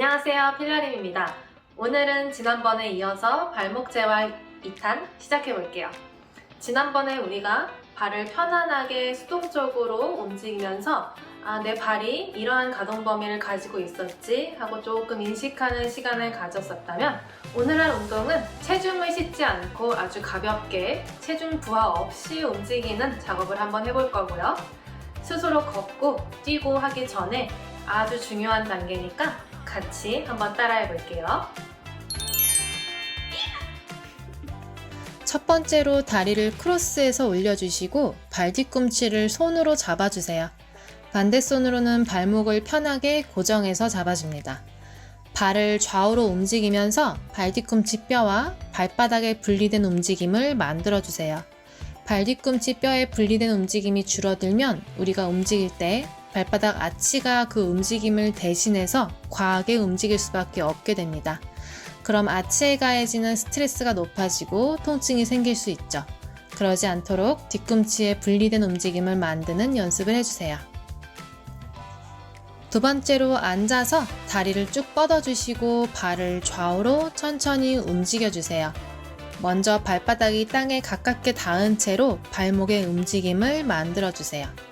안녕하세요. 필라림입니다. 오늘은 지난번에 이어서 발목 재활 2탄 시작해 볼게요. 지난번에 우리가 발을 편안하게 수동적으로 움직이면서 아, 내 발이 이러한 가동 범위를 가지고 있었지 하고 조금 인식하는 시간을 가졌었다면 오늘 할 운동은 체중을 싣지 않고 아주 가볍게 체중 부하 없이 움직이는 작업을 한번 해볼 거고요. 스스로 걷고 뛰고 하기 전에 아주 중요한 단계니까 같이 한번 따라해 볼게요. 첫 번째로 다리를 크로스해서 올려주시고 발 뒤꿈치를 손으로 잡아주세요. 반대손으로는 발목을 편하게 고정해서 잡아줍니다. 발을 좌우로 움직이면서 발 뒤꿈치 뼈와 발바닥에 분리된 움직임을 만들어주세요. 발 뒤꿈치 뼈에 분리된 움직임이 줄어들면 우리가 움직일 때 발바닥 아치가 그 움직임을 대신해서 과하게 움직일 수밖에 없게 됩니다. 그럼 아치에 가해지는 스트레스가 높아지고 통증이 생길 수 있죠. 그러지 않도록 뒤꿈치에 분리된 움직임을 만드는 연습을 해주세요. 두 번째로 앉아서 다리를 쭉 뻗어주시고 발을 좌우로 천천히 움직여주세요. 먼저 발바닥이 땅에 가깝게 닿은 채로 발목의 움직임을 만들어주세요.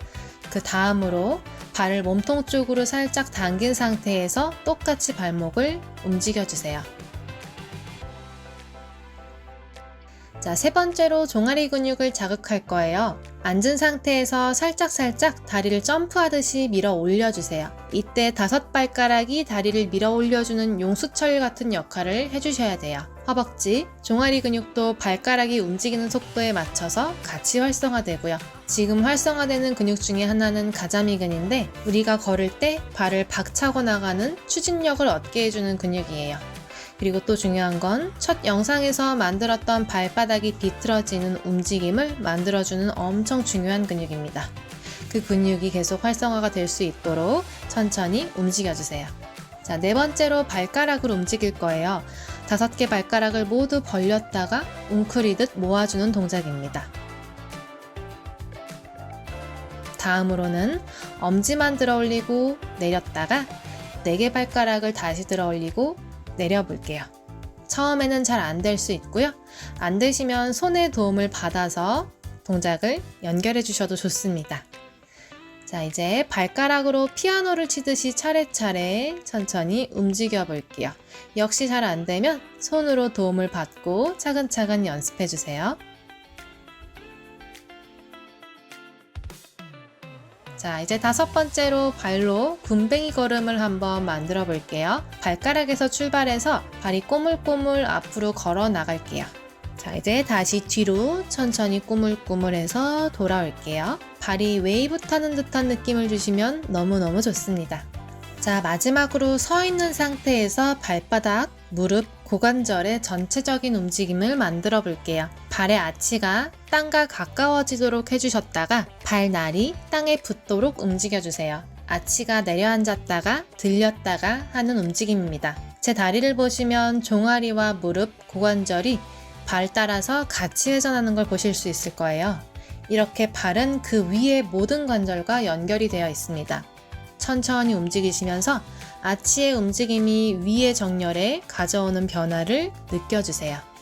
그 다음으로 발을 몸통 쪽으로 살짝 당긴 상태에서 똑같이 발목을 움직여주세요. 자, 세 번째로 종아리 근육을 자극할 거예요. 앉은 상태에서 살짝살짝 다리를 점프하듯이 밀어 올려주세요. 이때 다섯 발가락이 다리를 밀어 올려주는 용수철 같은 역할을 해주셔야 돼요. 허벅지, 종아리 근육도 발가락이 움직이는 속도에 맞춰서 같이 활성화되고요. 지금 활성화되는 근육 중에 하나는 가자미근인데 우리가 걸을 때 발을 박차고 나가는 추진력을 얻게 해주는 근육이에요. 그리고 또 중요한 건 첫 영상에서 만들었던 발바닥이 비틀어지는 움직임을 만들어주는 엄청 중요한 근육입니다. 그 근육이 계속 활성화가 될 수 있도록 천천히 움직여주세요. 자, 네 번째로 발가락을 움직일 거예요. 다섯 개 발가락을 모두 벌렸다가 웅크리듯 모아주는 동작입니다. 다음으로는 엄지만 들어 올리고 내렸다가 네 개 발가락을 다시 들어 올리고 내려볼게요. 처음에는 잘 안 될 수 있고요. 안 되시면 손의 도움을 받아서 동작을 연결해 주셔도 좋습니다. 자, 이제 발가락으로 피아노를 치듯이 차례차례 천천히 움직여 볼게요. 역시 잘 안 되면 손으로 도움을 받고 차근차근 연습해 주세요. 자, 이제 다섯 번째로 발로 굼벵이 걸음을 한번 만들어 볼게요. 발가락에서 출발해서 발이 꼬물꼬물 앞으로 걸어 나갈게요. 자, 이제 다시 뒤로 천천히 꾸물꾸물해서 돌아올게요. 발이 웨이브 타는 듯한 느낌을 주시면 너무너무 좋습니다. 자, 마지막으로 서 있는 상태에서 발바닥, 무릎, 고관절의 전체적인 움직임을 만들어 볼게요. 발의 아치가 땅과 가까워지도록 해주셨다가 발날이 땅에 붙도록 움직여주세요. 아치가 내려앉았다가 들렸다가 하는 움직임입니다. 제 다리를 보시면 종아리와 무릎, 고관절이 발 따라서 같이 회전하는 걸 보실 수 있을 거예요. 이렇게 발은 그 위의 모든 관절과 연결이 되어 있습니다. 천천히 움직이시면서 아치의 움직임이 위의 정렬에 가져오는 변화를 느껴주세요.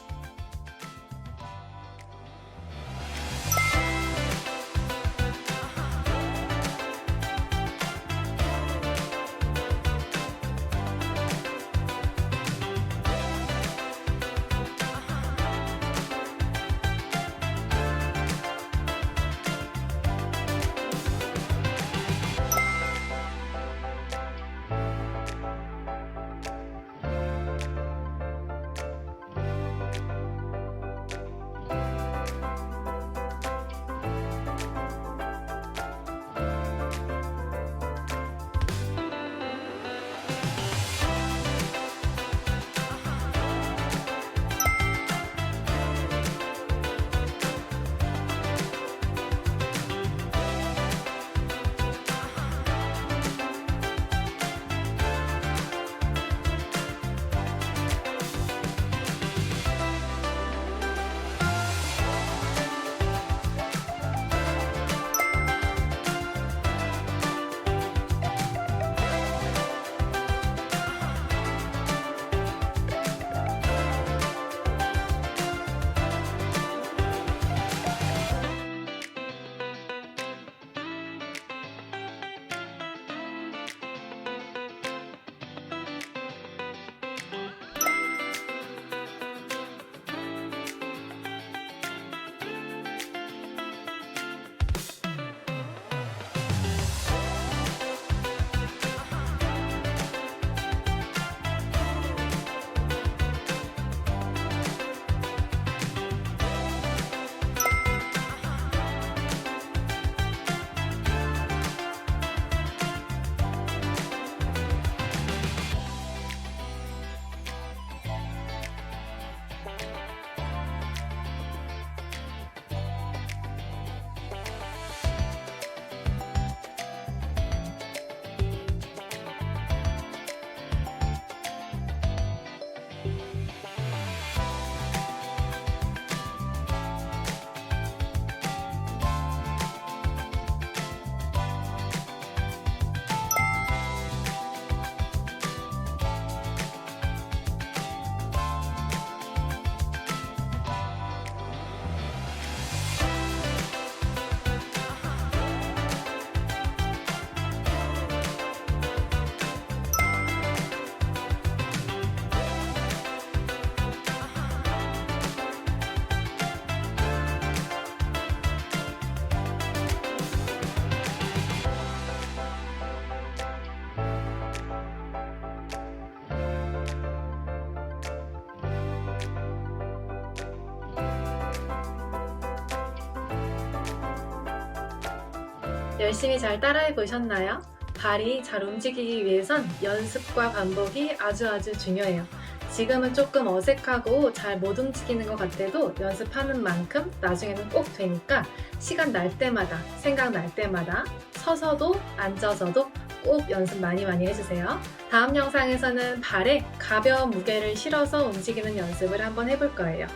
열심히 잘 따라해 보셨나요? 발이 잘 움직이기 위해선 연습과 반복이 아주 아주 중요해요. 지금은 조금 어색하고 잘 못 움직이는 것 같아도 연습하는 만큼 나중에는 꼭 되니까 시간 날 때마다, 생각날 때마다 서서도 앉아서도 꼭 연습 많이 많이 해주세요. 다음 영상에서는 발에 가벼운 무게를 실어서 움직이는 연습을 한번 해볼 거예요.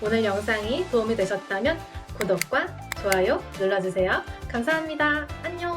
오늘 영상이 도움이 되셨다면 구독과 좋아요 눌러주세요. 감사합니다. 안녕!